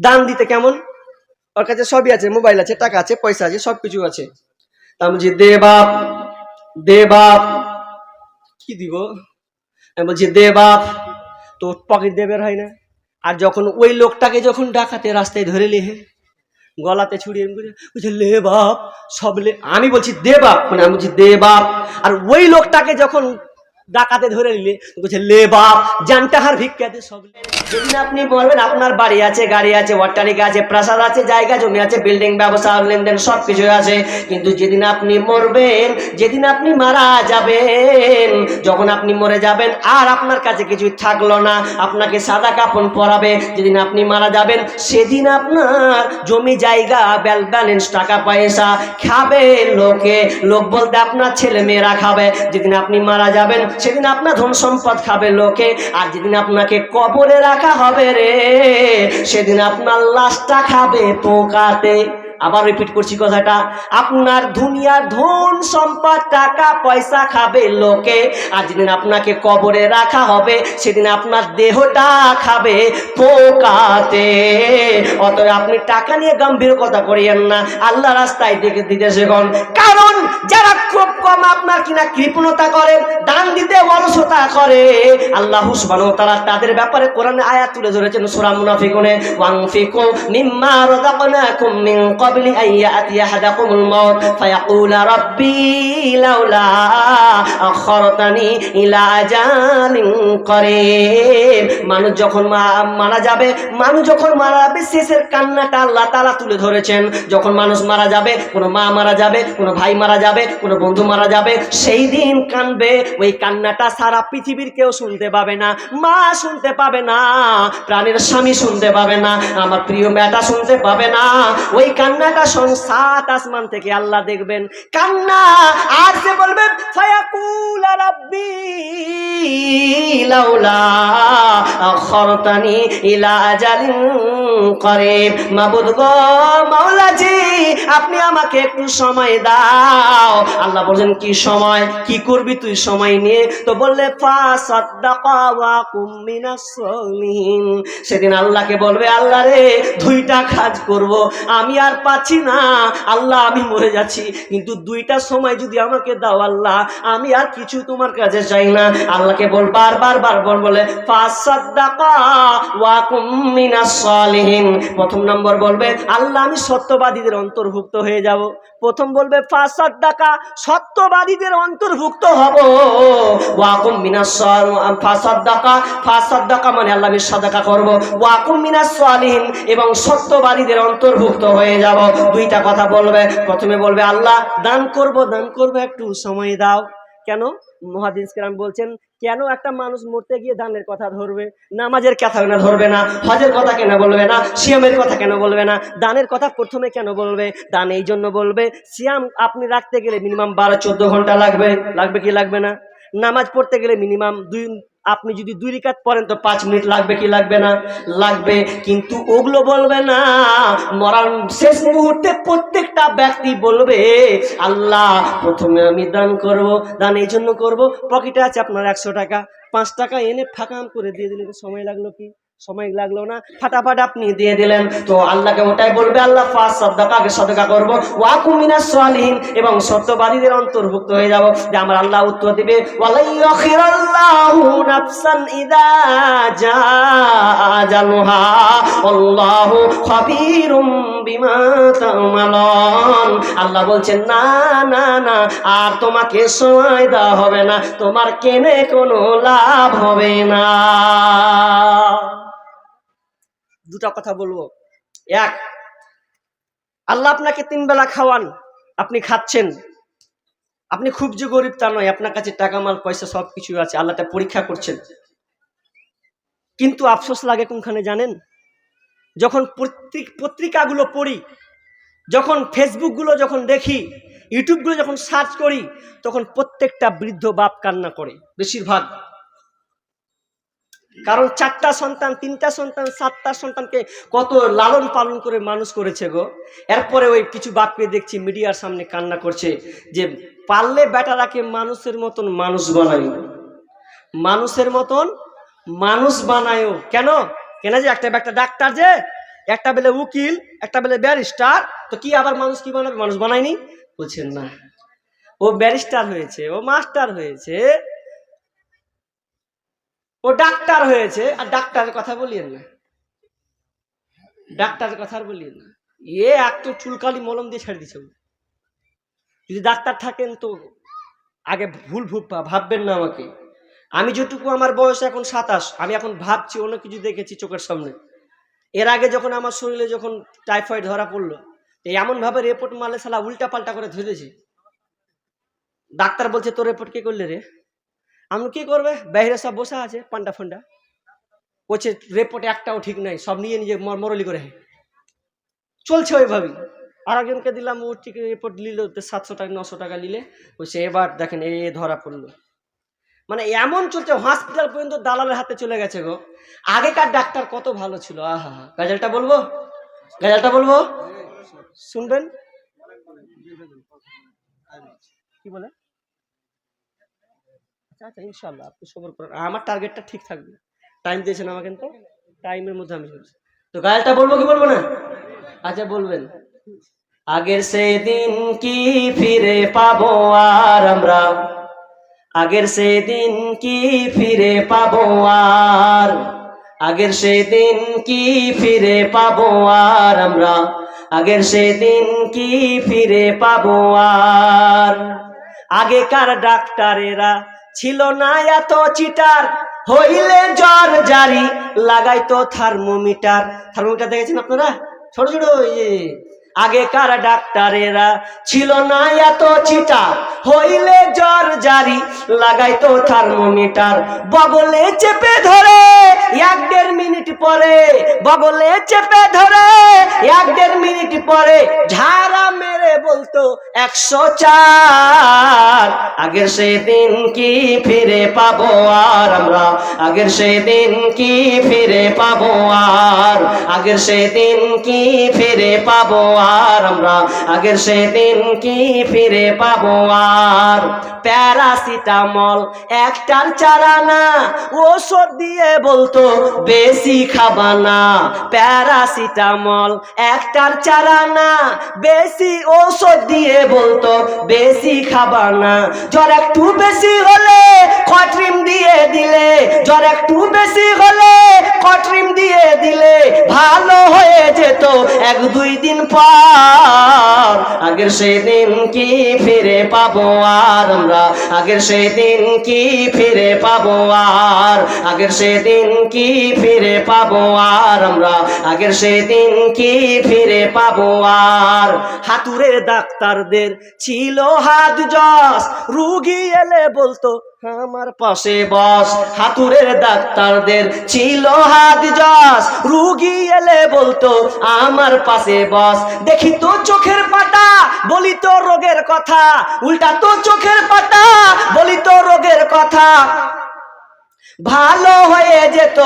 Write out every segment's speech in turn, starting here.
দান দিতে কেমন? ওর কাছে সবই আছে, মোবাইল আছে, টাকা আছে, পয়সা আছে সব কিছু আছে আমি বলছি, দে বাপ দে বাপ। কি দিব? আমি বলছি, দে বাপ তো পকেট দিয়ে বের হয় না। আর যখন ওই লোকটাকে যখন ডাকাতে রাস্তায় ধরে লিহে গলাতে ছুড়িয়ে বলছে, লে বাপ, সব লে আমি বলছি, দে বাপ। মানে আমি বলছি, দে বাপ। আর ওই লোকটাকে যখন ডাকাতে ধরে নিলে। বলছে, লে বাপ, জানটাহার ভিক্ষাতে সব। যেদিন আপনি বলবেন, আপনার বাড়ি আছে, গাড়ি আছে, অট্টালিকা আছে, প্রাসাদ আছে, জায়গা জমি আছে, বিল্ডিং, ব্যবসা, লেনদেন সব কিছু আছে। কিন্তু যেদিন আপনি মরবেন, যেদিন আপনি মারা যাবেন, যখন আপনি মরে যাবেন, আর আপনার কাছে কিছুই থাকল না, আপনাকে সাদা কাপন পরাবে, যেদিন আপনি মারা যাবেন, সেদিন আপনার জমি, জায়গা, ব্যাল, ব্যালেন্স, টাকা, পয়সা খাবে লোকে। লোক বলতে আপনার ছেলে মেয়েরা খাবে। যেদিন আপনি মারা যাবেন সেদিন আপনার ধন সম্পদ খাবে লোকে, আর যেদিন আপনাকে কবরে রাখা হবে রে, সেদিন আপনার লাশটা খাবে পোকাতে। আবার রিপিট করছি কথাটা। আপনার দুনিয়ার ধন সম্পদ, টাকা, পয়সা খাবে লোকে। আর যেদিন আপনাকে কবরে রাখা হবে, সেদিন আপনার দেহটা খাবে পোকাতে। অতএব আপনি টাকা নিয়ে গম্ভীর কথা করিয়েন না। আল্লাহ রাস্তায় দেখে দিতে শেখন কারণ যারা খুব কম আপনার কিনা কৃপণতা করে, দান দিতে অলসতা করে। আল্লাহ ওয়া তাআলা তাদের ব্যাপারে কোরআনে আয়াত তুলে ধরেছেন সূরা মুনাফিকুনে। ওয়ানফিকু মিম্মা রাযাকনাকুম মিন আন ইয়াতিয়া আহাদাকুমুল মাউত ফায়াকুলা রাব্বি লাউলা আখারতানি ইলা আজালিন করিব মানুষ যখন মারা যাবে, মানুষ যখন মারা যাবে, শেষের কান্নাটা আল্লাহ তাআলা তুলে ধরেছেন। যখন মানুষ মারা যাবে, কোনো মা মারা যাবে, কোনো ভাই মারা যাবে, কোনো বন্ধু মারা যাবে, সেই দিন কানবে। ওই কান্নাটা সারা পৃথিবীর কেউ শুনতে পাবে না, মা শুনতে পাবে না, প্রাণের স্বামী শুনতে পাবে না, আমার প্রিয় মেয়েটা শুনতে পাবে না। ওই কান্নাটা শোন সাত আসমান থেকে আল্লাহ দেখবেন। কান্না, আর সে বলবেন মাওলাজি, আপনি আমাকে একটু সময় দাও। আল্লাহ বলছেন, কি সময়? কি করবি তুই সময় নিয়ে? তো বললে সেদিন আল্লাহকে বলবে, আল্লাহ রে, দুইটা কাজ করব। আমি আর পাচ্ছি না। আল্লাহ, আমি মরে যাচ্ছি। কিন্তু দুইটা সময় যদি আমাকে দাও, আল্লাহ, আমি আর কিছু তোমার কাছে চাই না। আল্লাহকে বল, বারবার বারবার বলে প্রথম নম্বর বলবে, আল্লাহ, আমি সত্যবাদীদের অন্তর্ভুক্ত হয়ে যাব। প্রথম বলবে, ফাসাদ্দাকা, সত্যবাদীদের অন্তর্ভুক্ত হব। ওয়াকুম মিনাস ফাসাদ্দাকা ফাসাদ্দাকা মানে আল্লাহ, আমি সাদাকা করব। ওয়াকুম মিনাস এবং সত্যবাদীদের অন্তর্ভুক্ত হয়ে যাব। দুইটা কথা বলবে, প্রথমে বলবে, আল্লাহ, দান করব দান করব, একটু সময় দাও। কেন? মহাদিস বলছেন, কেন একটা মানুষ মরতে গিয়ে দানের কথা ধরবে? নামাজের কথা কেন ধরবে না? হজের কথা কেন বলবে না? সিয়ামের কথা কেন বলবে না? দানের কথা প্রথমে কেন বলবে? দান এই জন্য বলবে, সিয়াম আপনি রাখতে গেলে মিনিমাম বারো চোদ্দ ঘণ্টা লাগবে। লাগবে কি লাগবে না? নামাজ পড়তে গেলে মিনিমাম দুই আপনি যদি দুই রিকাত পড়েন তো পাঁচ মিনিট লাগবে কি লাগবে না? লাগবে। কিন্তু ওগুলো বলবে না। মরার শেষ মুহূর্তে প্রত্যেকটা ব্যক্তি বলবে, আল্লাহ, প্রথমে আমি দান করব। দান এই জন্য করব। পকেটে আছে আপনার একশো টাকা। পাঁচ টাকা এনে ফাঁকাম করে দিয়ে দিলে সময় লাগল কি? সময় লাগল না, ফাটাফাট আপনি দিয়ে দিলেন। তো আল্লাহকে ওটাই বলবে, আল্লাহ ফার্স্ট সদ্দাকাকে সদকা করব। ওয়াকুমিনা সালিহিন, এবং সত্যবাদীদের অন্তর্ভুক্ত হয়ে যাব। যে আমার আল্লাহ উত্তর দিবে আল্লাহ বলছেন, না না না, আর তোমাকে সময় দেওয়া হবে না, তোমার কেনে কোনো লাভ হবে না। দুটা কথা বলব। এক, আল্লাহ আপনাকে তিন বেলা খাওয়ান, আপনি খাচ্ছেন। আপনি খুব যে গরিব তা নয়, আপনার কাছে টাকা, মাল, পয়সা সব কিছু আছে আল্লাহটা পরীক্ষা করছেন। কিন্তু আফসোস লাগে কোনখানে জানেন? যখন পত্রিক, পত্রিকাগুলো পড়ি, যখন ফেসবুকগুলো যখন দেখি, ইউটিউবগুলো যখন সার্চ করি, তখন প্রত্যেকটা বৃদ্ধ বাপ কান্না করে, বেশিরভাগ। কারণ চারটা সন্তান, তিনটা সন্তান, সাতটা সন্তানকে কত লালন পালন করে মানুষ করেছে গো। এরপরে ওই কিছু বাপকে দেখছি মিডিয়ার সামনে কান্না করছে যে, পারলে বেটারাকে মানুষের মতন মানুষ বানায়। মানুষের মতন মানুষ বানায়ও কেন? কেন যে একটা একটা ডাক্তার যে, একটা বেলে উকিল, একটা বেলে ব্যারিস্টার, তো কি আবার মানুষ কি বানাবে? মানুষ বানায়নি? বলছেন না। ও ব্যারিস্টার হয়েছে, ও মাস্টার হয়েছে ও ডাক্তার হয়েছে, আর ডাক্তারের কথা বলিয়েন না। ডাক্তারের কথা আর বলিয়েন না। এ এক তো চুলকালি মলম দিয়ে ছেড়ে দিছে। যদি ডাক্তার থাকেন তো আগে ভুল ভুল ভাববেন না আমাকে। আমি যেটুকু আমার বয়স এখন সাতাশ, আমি এখন ভাবছি, অন্য কিছু দেখেছি চোখের সামনে। এর আগে যখন আমার শরীরে যখন টাইফয়েড ধরা পড়ল এমনভাবে রিপোর্ট মারলে সালা উল্টা পাল্টা করে ধরেছে। ডাক্তার বলছে, তোর রিপোর্ট কে করলে রে? আমি কি করবে? বাইরে সব বসে আছে, পান্ডা ফান্ডা। বলছে রিপোর্ট একটাও ঠিক নাই, সব নিয়ে নিজে মর- মরলি করে। চলছে ওইভাবেই। আর একজনকে দিলাম, ও ঠিক রিপোর্ট নিল সাতশো টাকা, নশো টাকা নিলে। বলছে, এবার দেখেন, এ ধরা পড়ল। মানে এমন চলছে হসপিটাল পর্যন্ত দালালের হাতে চলে গেছে গো। আগেকার ডাক্তার কত ভালো ছিল, আহা, গাজালটা বলব? গাজালটা বলব? শুনবেন? কি বলে? আচ্ছা আচ্ছা ইনশাল্লাহ আপনি সবর করেন। আমার টার্গেটটা ঠিক থাকবে। টাইম দিয়েছেন আমাকে তো টাইমের মধ্যে আমি চলছি। তো গায়েলটা বলব কি বলব না? আচ্ছা বলবেন। আগের সেই দিন কি ফিরে পাবো আর আমরা? আগের সেই দিন কি ফিরে পাবো আর? আগের সেই দিন কি ফিরে পাবো আর আমরা? আগের সেই দিন কি ফিরে পাবো আর? আগেকার ডাক্তারেরা ছিল না এত চিটার, হইলে জ্বর জারি, লাগাইতো থার্মোমিটার। থার্মোমিটার দেখেছেন আপনারা? ছোট ছোট ওই যে আগেকার ডাক্তারেরা ছিল না এত চিটা হইলে জ্বর জারি, লাগাইতো থার্মোমিটার। বগলে চেপে ধরে, এক দেড় মিনিট পরে বগলে চেপে ধরে, এক দেড় মিনিট পরে ঝাড়া মেরে বলতো একশো চার। আগের সেদিন কি ফিরে পাবো আর আমরা? আগের সেদিন কি ফিরে পাবো আর? আগের সেদিন কি ফিরে পাবো আর আমরা আগের সেদিন কি ফিরে পাবো আর? প্যারাসিটামল একটার চারানা ওষুধ দিয়ে বলতো বেশি খাবা না। প্যারাসিটামল একটার চারানা বেশি ঔষধ দিয়ে বলতো বেশি খাবা না। জ্বর একটু বেশি হলে কট্রিম দিয়ে দিলে, জ্বর একটু বেশি হলে কট্রিম দিয়ে দিলে ভালো হয়ে যেত। এক দুই দিন পর আগের সেদিন কি ফিরে পাবো আর আমরা? আগের সেদিন কি ফিরে পাবো আর? আগের সেদিন কি ফিরে পাবো আর আমরা? আগের সেদিন কি ফিরে পাবো আর? হাতুরের ডাক্তারদের ছিল হাত যশ, রুগী এলে বলতো আমার পাশে বস। হাতুরের ডাক্তারদের ছিল হাত যশ। রুগী এলে বলতো, আমার পাশে বস। দেখি তো চোখের পাতা, বলি তো রোগের কথা। উল্টা তো চোখের পাতা, বলি তো রোগের কথা। ভালো হয়ে যেত।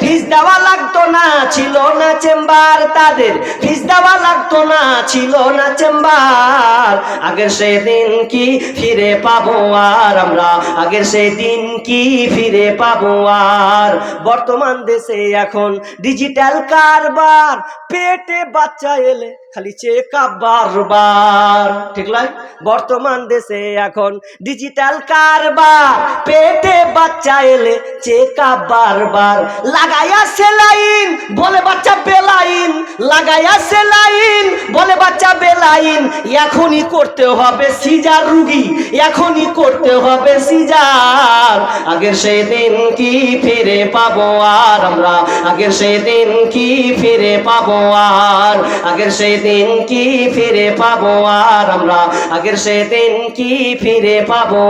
ফিস দেওয়া লাগতো না, ছিল না চেম্বার তাদের। ফিস দেওয়া লাগতো না, ছিল না চেম্বার। আগের সেদিন কি ফিরে পাবো আর আমরা? আগের সেদিন কি ফিরে পাবো আর? বর্তমান দেশে এখন ডিজিটাল কারবার, পেটে বাচ্চা এলে খালি চেক আপ বারবার। ঠিক লাই বর্তমান দেশে এখন ডিজিটাল কারবার। পেটে বাচ্চা এলে চেক আপ বারবার। লাগাইয়া সেলাইন, বলে বাচ্চা বেলাইন। লাগাইয়া সেলাইন, বলে বাচ্চা বেলাইন। এখনই করতে হবে সিজার রুগী। এখনই করতে হবে সিজার। আগের সেই দিন কি ফিরে পাবো আর আমরা? আগের সেই দিন কি ফিরে পাবো আর? আগের সেই দিন কি ফিরে পাবো আর আমরা? আগের সেই দিন কি ফিরে পাবো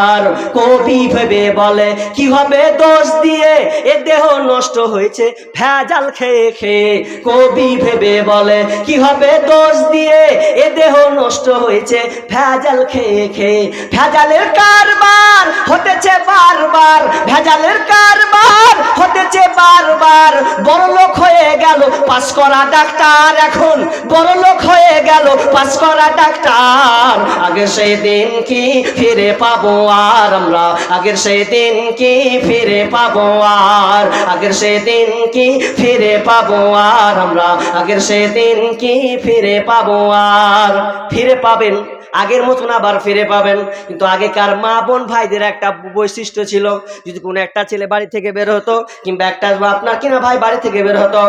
আর? কবি ভেবে বলে, কি হবে দোষ দিয়ে? এ দেহ নষ্ট হয়েছে, ভেজাল খেয়ে খেয়ে। কবি ভেবে বলে, কি হবে দোষ দিয়ে? এ দেহ নষ্ট হয়েছে, ভেজাল খেয়ে খেয়ে। ভেজালের কারবার হতেছে বারবার, ভেজালের কারবার হতেছে বারবার। বড় লোক গেল, পাস করা ডাক্তার এখন বড় লোক হয়ে গেল, পাস করা ডাক্তার। আগের সেই দিন কি ফিরে পাবো আর আমরা? আগের সেই দিন কি ফিরে পাবো আর? আগের সেই দিন কি ফিরে পাবো আর আমরা? আগের সেই দিন কি ফিরে পাবো আর? ফিরে পাবেন আগের মতন আবার ফিরে পাবেন। কিন্তু আগেকার মা বোন ভাইদের একটা বৈশিষ্ট্য ছিল, যদি কোনো একটা ছেলে বাড়ি থেকে বের হতো, কিংবা একটা আপনার কিনা ভাই বাড়ি থেকে বের হতো,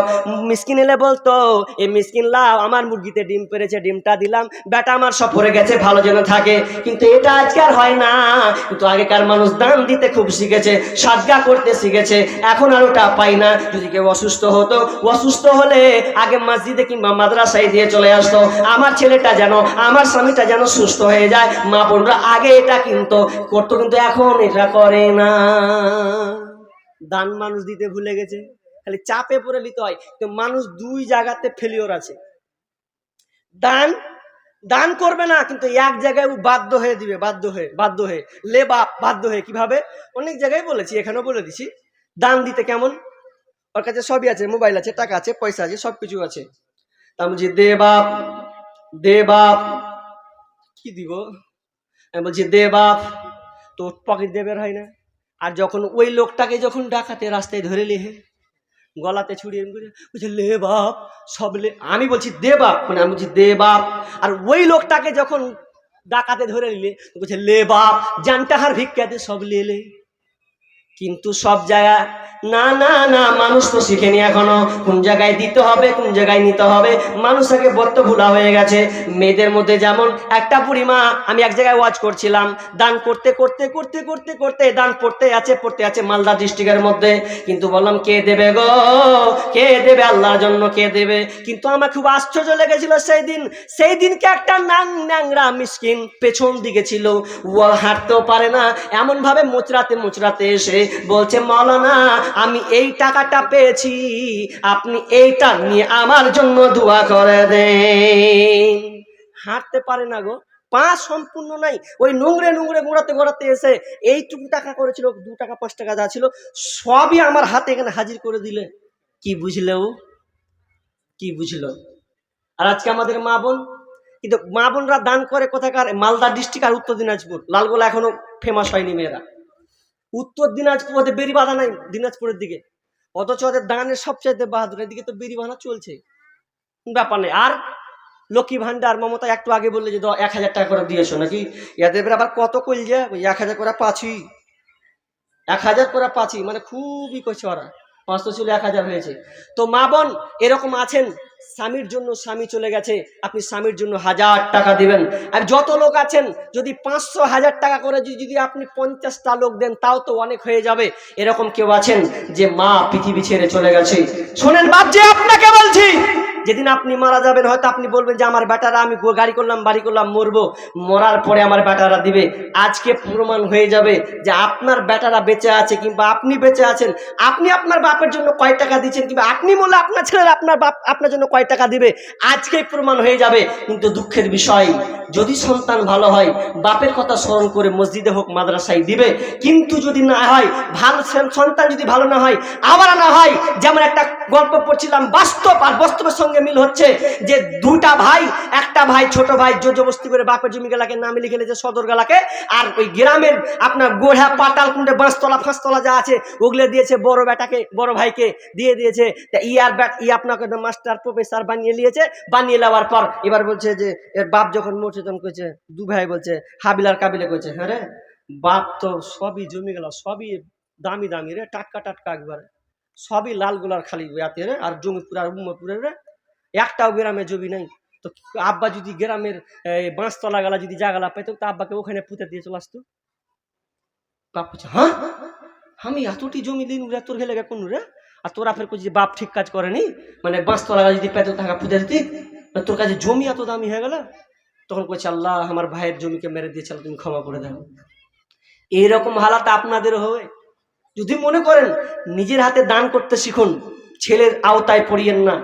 মিসকিন এলে বলতো এই মিসকিন লাভ আমার মুরগিতে ডিম পেরেছে, ডিমটা দিলাম, বেটা আমার সফরে গেছে, ভালো যেন থাকে। কিন্তু এটা আজকাল হয় না। কিন্তু আগেকার মানুষ দান দিতে খুব শিখেছে, সাজগা করতে শিখেছে, এখন আর ওটা পাই না। যদি কেউ অসুস্থ হতো, অসুস্থ হলে আগে মসজিদে কিংবা মাদ্রাসায় দিয়ে চলে আসতো। আমার ছেলেটা যেন, আমার স্বামীটা যেন সুস্থ হয়ে যায়, মা বোনরা আগে এটা কিন্তু, করতো কিন্তু এখন এটা করে না। দান মানুষ দিতে ভুলে গেছে, খালি চাপে পড়ে নিতে হয়। তো মানুষ দুই জায়গাতে ফেলিওর আছে। দান দান করবে না, কিন্তু এক জায়গায় ও বাধ্য হয়ে দিবে, বাধ্য হয়ে বাধ্য হয়ে। লে বাপ, বাধ্য হয়ে, কীভাবে? অনেক জায়গায় বলেছি, এখানেও বলে দিছি। দান দিতে কেমন? ওর কাছে সবই আছে, মোবাইল আছে, টাকা আছে, পয়সা আছে সব কিছু আছে। তা আমি বলছি, দে বাপ দে বাপ। কি দিব? আমি বলছি, দে বাপ, তোর পকেট দিয়ে বের হয় না। আর যখন ওই লোকটাকে যখন ডাকাতে রাস্তায় ধরে লেহে গলাতে ছুড়িয়ে করে, বলছে, লে বাপ, সব লে আমি বলছি, দে বাপ। মানে আমি বলছি, দে বাপ। আর ওই লোকটাকে যখন ডাকাতে ধরে নিলে, বলছে, লে বাপ জানটা হার ভিক্ষাতে সব লেলে কিন্তু সব জায়গা, না না না, মানুষ তো শিখেনি এখনও। কোন জায়গায় দিতে হবে, কোন জায়গায় নিতে হবে। মানুষ আগে বত্ত ভুলা হয়ে গেছে। মেয়েদের মধ্যে যেমন একটা বুড়িমা, আমি এক জায়গায় ওয়াচ করছিলাম, দান করতে করতে করতে করতে করতে, দান পড়তে আছে পড়তে আছে মালদা ডিস্ট্রিক্টের মধ্যে। কিন্তু বললাম, কে দেবে গো? কে দেবে? আল্লাহর জন্য কে দেবে? কিন্তু আমার খুব আশ্চর্য লেগেছিল সেই দিন। সেই দিনকে একটা নাং ন্যাংরা মিসকিন পেছন দিকে ছিল। ও হাঁটতেও পারে না। এমন ভাবে মোচড়াতে মোচড়াতে এসে বলছে, মৌলানা, আমি এই টাকাটা পেয়েছি। আপনি এইটা নিয়ে আমার জন্য দোয়া করে দেন। হাঁটতে পারে না গো। পা সম্পূর্ণ নাই। ওই নোংরে নোংরে গোড়াতে গোড়াতে এসে এইটুকু টাকা করেছিল, দু টাকা, পাঁচ টাকা যা ছিল, সবই আমার হাতে এখানে হাজির করে দিলে। কি বুঝলে ও? কি বুঝলো? আর আজকে আমাদের মা বোন? কিন্তু মা বোনরা দান করে কোথাকার? মালদা ডিস্ট্রিক্ট আর উত্তর দিনাজপুর। লালগোলা এখনও ফেমাস হয়নি মেয়েরা। উত্তর দিনাজপুর ওদের বেরি বাঁধা নাই দিনাজপুরের দিকে। অথচ ওদের দানের সবচাইতে বাহাদুর এদিকে তো বেরি বাঁধা চলছে। ব্যাপার নেই। আর লক্ষ্মী ভান্ডার মমতা একটু আগে বললে যে এক হাজার টাকা করে দিয়েছ নাকি? এদের আবার কত কইল যে এক হাজার করে পাচ্ছি এক হাজার করে পাচ্ছি মানে খুবই করছে ওরা। পাঁচশো ছিল এক হাজার হয়েছে। তো মা বোন এরকম আছেন? স্বামীর জন্য স্বামী চলে গেছে, আপনি স্বামীর জন্য হাজার টাকা দিবেন। আর যত লোক আছেন, যদি পাঁচশো হাজার টাকা করে যদি আপনি পঞ্চাশটা লোক দেন, তাও তো অনেক হয়ে যাবে। এরকম কেউ আছেন যে মা পৃথিবী ছেড়ে চলে গেছে। শোনেন বাদ যে আপনাকে বলছি যেদিন আপনি মারা যাবেন, হয়তো আপনি বলবেন যে, আমার বেটারা, আমি গাড়ি করলাম, বাড়ি করলাম, মরবো। মরার পরে আমার বেটারা দিবে। আজকে প্রমাণ হয়ে যাবে যে, আপনার বেটারা বেঁচে আছে কিংবা আপনি বেঁচে আছেন। আপনি আপনার বাপের জন্য কয় টাকা দিচ্ছেন কিংবা আপনি বলে আপনার ছেলের আপনার বাপ, আপনার জন্য কয় টাকা দিবে? আজকেই প্রমাণ হয়ে যাবে। কিন্তু দুঃখের বিষয়, যদি সন্তান ভালো হয়, বাপের কথা স্মরণ করে মসজিদে হোক, মাদ্রাসায় দিবে। কিন্তু যদি না হয়, ভালো সন্তান যদি ভালো না হয়, আবার না হয়, যেমন একটা গল্প পড়ছিলাম, বাস্তব আর বাস্তবের সঙ্গে মিল হচ্ছে যে দুটা ভাই, একটা ভাই ছোট ভাই জোজবস্তি করে বাপের জমি গেলাকে নামে লিখে নিয়েছে সদর গেলাকে, আর ওই গ্রামের আপনার গোড়া পাতাল কুণ্ডে বাঁশতলা, ফাঁসতলা যা আছে, ওগুলো দিয়েছে বড় বেটাকে, বড় ভাইকে দিয়ে দিয়েছে। তা ই আর ব্যাট, ই আপনাকে মাস্টার, প্রফেসর বানিয়ে নিয়েছে। বানিয়ে নেওয়ার পর এবার বলছে যে, এর বাপ যখন মরছে তখন কইছে দু ভাই বলছে হাবিলার কাবিলে কইছে হ্যাঁ রে, বাপ তো সবই জমি গেল, সবই দামি দামি রে, টাটকা টাটকা একবারে। সবই লাল গোলার খালি রে, আর জমি পুরা উম্মপুরের রে একটাও গ্রামে জমি নাই। তো আব্বা যদি গ্রামের বাঁশতলা গালা যদি জাগালা পাইতো, তো আব্বাকে ওখানে পুঁতে দিয়ে চলে আসতো। বাপ হ্যাঁ? আমি এতটি জমি দিন রে তোর হেলে কোন রে? আর তোরা ফের করছিস বাপ ঠিক কাজ করেনি? মানে বাঁশতলা গালা যদি পেতো টাকা পুঁতে দিতি? তোর কাছে জমি এত দামি হয়ে গেল? তখন কইছে, আল্লাহ, আমার ভাইয়ের জমিকে মেরে দিয়েছিল তুমি ক্ষমা করে দাও। এইরকম হালাত আপনাদের হবে। যদি মনে করেন, নিজের হাতে দান করতে শিখুন, ছেলের আওতায় পড়িয়েন না।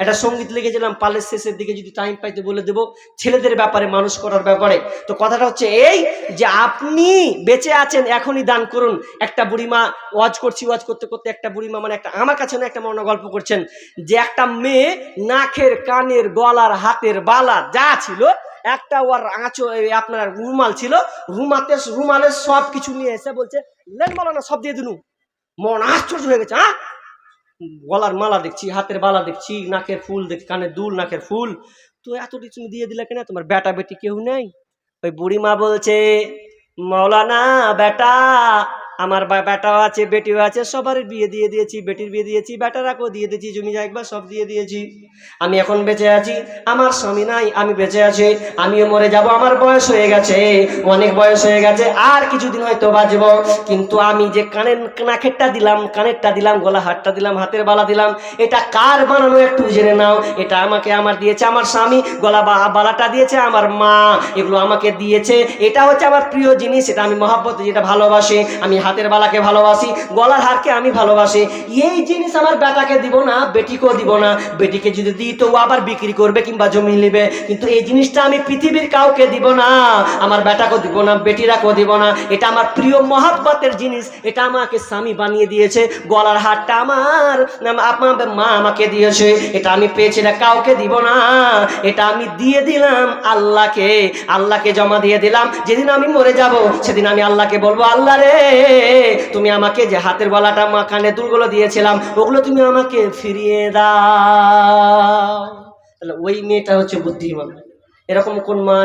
একটা সংগীত লিখেছিলাম, পালের শেষের দিকে যদি টাইম পাইতে বলে দেবো, ছেলেদের ব্যাপারে মানুষ করার ব্যাপারে। তো কথাটা হচ্ছে এই যে আপনি বেঁচে আছেন, এখনই দান করুন। একটা বুড়িমা ওয়াজ করছি, ওয়াজ করতে করতে একটা বুড়িমা মানে একটা, আমার কাছে না একটা মনে গল্প করছেন, যে একটা মেয়ে নাকের, কানের, গলার, হাতের বালা যা ছিল, একটা ওর আঁচো আপনার রুমাল ছিল, রুমাতে রুমালের সব কিছু নিয়ে এসে বলছে, লেন বলো না সব দিয়ে দিনু। মন আশ্চর্য হয়ে গেছে হ্যাঁ? গলার মালা দেখছি, হাতের বালা দেখছি, নাকের ফুল দেখছি, কানের দুল, নাকের ফুল। তো এত কিছু দিয়ে দিলে কেনা? তোমার বেটা বেটি কেউ নেই? ওই বুড়িমা বলছে, মৌলানা, বেটা আমার বেটাও আছে, বেটিও আছে সবার বিয়ে দিয়ে দিয়েছি, বেটির বিয়ে দিয়েছি বেটারাকেও দিয়ে দিয়েছি জমি জায়গা সব দিয়ে দিয়েছি। আমি এখন বেঁচে আছি, আমার স্বামী নাই, আমি বেঁচে আছি, আমিও মরে যাব, আমার বয়স হয়ে গেছে, অনেক বয়স হয়ে গেছে, আর কিছুদিন হয়তো বাঁচব। কিন্তু আমি যে কানের নাকেরটা দিলাম, কানেরটা দিলাম, গলা হাতটা দিলাম, হাতের বালা দিলাম, এটা কার বানানো একটু জেনে নাও। এটা আমাকে আমার দিয়েছে আমার স্বামী, গলা বা বালাটা দিয়েছে আমার মা, এগুলো আমাকে দিয়েছে। এটা হচ্ছে আমার প্রিয় জিনিস, এটা আমি মহাব্বত, যেটা ভালোবাসি, আমি হাতের বালাকে ভালোবাসি, গলার হারকে আমি ভালোবাসি। এই জিনিস আমার বেটাকে দিব না, বেটিকেও দিব না। বেটিকে যদি দিই তো আবার বিক্রি করবে কিংবা জমি নেবে। কিন্তু এই জিনিসটা আমি পৃথিবীর কাউকে দিব না, আমার বেটাকেও দিব না, বেটিরাকেও দিব না। এটা আমার প্রিয় মহাব্বতের জিনিস। এটা আমাকে স্বামী বানিয়ে দিয়েছে, গলার হারটা আমার আপনার মা আমাকে দিয়েছে। এটা আমি পেয়েছি না, কাউকে দিব না। এটা আমি দিয়ে দিলাম আল্লাহকে। আল্লাহকে জমা দিয়ে দিলাম। যেদিন আমি মরে যাব, সেদিন আমি আল্লাহকে বলব, আল্লাহ রে তুমি আমাকে যে হাতের গলাটা মা কানে দুলগুলো দিয়েছিলাম, ওগুলো তুমি আমাকে ফিরিয়ে দাও। তাহলে ওই মেয়েটা হচ্ছে বুদ্ধিমান। এরকম কোন মা